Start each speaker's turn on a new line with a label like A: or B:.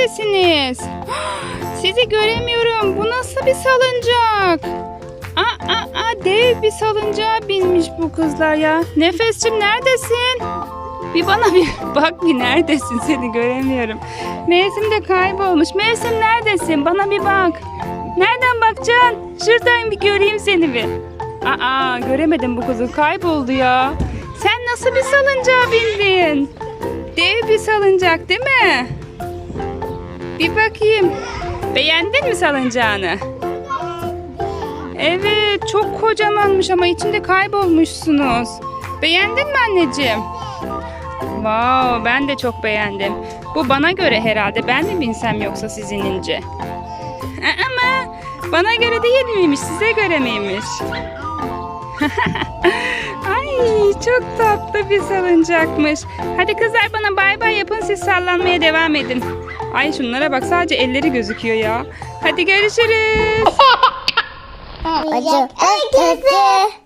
A: neredesiniz? Sizi göremiyorum. Bu nasıl bir salıncak? Aa, aa, aa, dev bir salıncağa binmiş bu kızlar ya. Nefesçim neredesin? Bir bana bir bak bir neredesin seni göremiyorum. Mevsim de kaybolmuş. Mevsim neredesin? Bana bir bak. Nereden bakacaksın? Şuradan bir göreyim seni bir. Aa göremedim bu kızı kayboldu ya. Sen nasıl bir salıncağa bindin? Dev bir salıncak değil mi? Bir bakayım. Beğendin mi salıncağını? Evet çok kocamanmış ama içinde kaybolmuşsunuz. Beğendin mi anneciğim? Wow ben de çok beğendim. Bu bana göre herhalde ben mi binsem yoksa sizin ince? Ama bana göre değil miymiş size göre miymiş? Ay çok tatlı bir salıncakmış. Hadi kızlar bana bay bay siz sallanmaya devam edin. Ay şunlara bak sadece elleri gözüküyor ya. Hadi görüşürüz.
B: Acı. Acı.